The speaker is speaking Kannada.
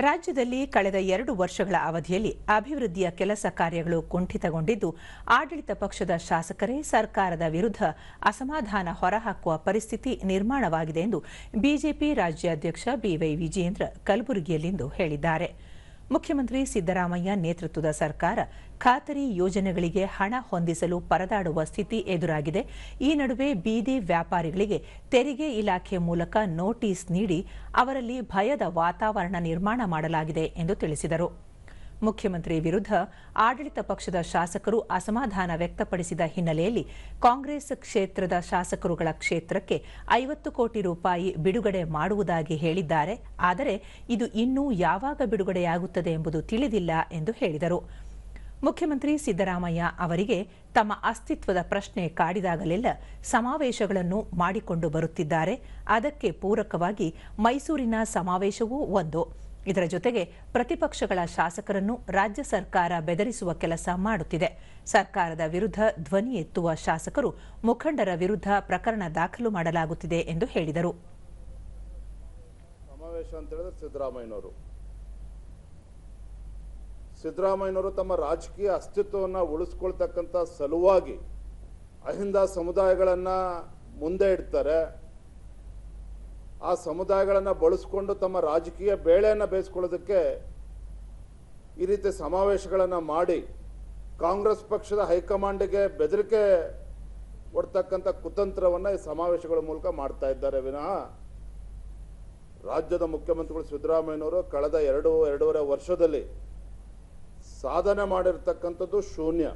ರಾಜ್ಯದಲ್ಲಿ ಕಳೆದ ಎರಡು ವರ್ಷಗಳ ಅವಧಿಯಲ್ಲಿ ಅಭಿವೃದ್ಧಿಯ ಕೆಲಸ ಕಾರ್ಯಗಳು ಕುಂಠಿತಗೊಂಡಿದ್ದು, ಆಡಳಿತ ಪಕ್ಷದ ಶಾಸಕರೇ ಸರ್ಕಾರದ ವಿರುದ್ಧ ಅಸಮಾಧಾನ ಹೊರಹಾಕುವ ಪರಿಸ್ಥಿತಿ ನಿರ್ಮಾಣವಾಗಿದೆ ಎಂದು ಬಿಜೆಪಿ ರಾಜ್ಯಾಧ್ಯಕ್ಷ ಬಿವೈ ವಿಜೇಂದ್ರ ಕಲಬುರಗಿಯಲ್ಲಿಂದು ಹೇಳಿದ್ದಾರೆ. ಮುಖ್ಯಮಂತ್ರಿ ಸಿದ್ದರಾಮಯ್ಯ ನೇತೃತ್ವದ ಸರ್ಕಾರ ಖಾತರಿ ಯೋಜನೆಗಳಿಗೆ ಹಣ ಹೊಂದಿಸಲು ಪರದಾಡುವ ಸ್ಥಿತಿ ಎದುರಾಗಿದೆ. ಈ ನಡುವೆ ಬೀದಿ ವ್ಯಾಪಾರಿಗಳಿಗೆ ತೆರಿಗೆ ಇಲಾಖೆ ಮೂಲಕ ನೋಟಿಸ್ ನೀಡಿ ಅವರಲ್ಲಿ ಭಯದ ವಾತಾವರಣ ನಿರ್ಮಾಣ ಮಾಡಲಾಗಿದೆ ಎಂದು ತಿಳಿಸಿದರು. ಮುಖ್ಯಮಂತ್ರಿ ವಿರುದ್ಧ ಆಡಳಿತ ಪಕ್ಷದ ಶಾಸಕರು ಅಸಮಾಧಾನ ವ್ಯಕ್ತಪಡಿಸಿದ ಹಿನ್ನೆಲೆಯಲ್ಲಿ ಕಾಂಗ್ರೆಸ್ ಕ್ಷೇತ್ರದ ಶಾಸಕರುಗಳ ಕ್ಷೇತ್ರಕ್ಕೆ ಐವತ್ತು ಕೋಟಿ ರೂಪಾಯಿ ಬಿಡುಗಡೆ ಮಾಡುವುದಾಗಿ ಹೇಳಿದ್ದಾರೆ. ಆದರೆ ಇದು ಇನ್ನೂ ಯಾವಾಗ ಬಿಡುಗಡೆಯಾಗುತ್ತದೆ ಎಂಬುದು ತಿಳಿದಿಲ್ಲ ಎಂದು ಹೇಳಿದರು. ಮುಖ್ಯಮಂತ್ರಿ ಸಿದ್ದರಾಮಯ್ಯ ಅವರಿಗೆ ತಮ್ಮ ಅಸ್ತಿತ್ವದ ಪ್ರಶ್ನೆ ಕಾಡಿದಾಗಲೆಲ್ಲ ಸಮಾವೇಶಗಳನ್ನು ಮಾಡಿಕೊಂಡು ಬರುತ್ತಿದ್ದಾರೆ. ಅದಕ್ಕೆ ಪೂರಕವಾಗಿ ಮೈಸೂರಿನ ಸಮಾವೇಶವೂ ಒಂದು. ಇದರ ಜೊತೆಗೆ ಪ್ರತಿಪಕ್ಷಗಳ ಶಾಸಕರನ್ನು ರಾಜ್ಯ ಸರ್ಕಾರ ಬೆದರಿಸುವ ಕೆಲಸ ಮಾಡುತ್ತಿದೆ. ಸರ್ಕಾರದ ವಿರುದ್ಧ ಧ್ವನಿ ಎತ್ತುವ ಶಾಸಕರು ಮುಖಂಡರ ವಿರುದ್ಧ ಪ್ರಕರಣ ದಾಖಲು ಮಾಡಲಾಗುತ್ತಿದೆ ಎಂದು ಹೇಳಿದರು. ಸಿದ್ದರಾಮಯ್ಯನವರು. ಸಿದ್ದರಾಮಯ್ಯನವರು ತಮ್ಮ ರಾಜಕೀಯ ಅಸ್ತಿತ್ವವನ್ನು ಉಳಿಸ್ಕೊಳ್ತಕ್ಕಂಥ ಸಲುವಾಗಿ ಅಹಿಂದ ಸಮುದಾಯಗಳನ್ನು ಮುಂದೆ ಇಡ್ತಾರೆ. ಆ ಸಮುದಾಯಗಳನ್ನು ಬಳಸ್ಕೊಂಡು ತಮ್ಮ ರಾಜಕೀಯ ಬೇಳೆಯನ್ನು ಬೇಯಿಸ್ಕೊಳ್ಳೋದಕ್ಕೆ ಈ ರೀತಿ ಸಮಾವೇಶಗಳನ್ನು ಮಾಡಿ ಕಾಂಗ್ರೆಸ್ ಪಕ್ಷದ ಹೈಕಮಾಂಡ್ಗೆ ಬೆದರಿಕೆ ಕೊಡ್ತಕ್ಕಂಥ ಕುತಂತ್ರವನ್ನು ಈ ಸಮಾವೇಶಗಳ ಮೂಲಕ ಮಾಡ್ತಾ ಇದ್ದಾರೆ ವಿನಃ. ರಾಜ್ಯದ ಮುಖ್ಯಮಂತ್ರಿಗಳು ಸಿದ್ದರಾಮಯ್ಯನವರು ಕಳೆದ ಎರಡು, ಎರಡೂವರೆ ವರ್ಷದಲ್ಲಿ ಸಾಧನೆ ಮಾಡಿರ್ತಕ್ಕಂಥದ್ದು ಶೂನ್ಯ.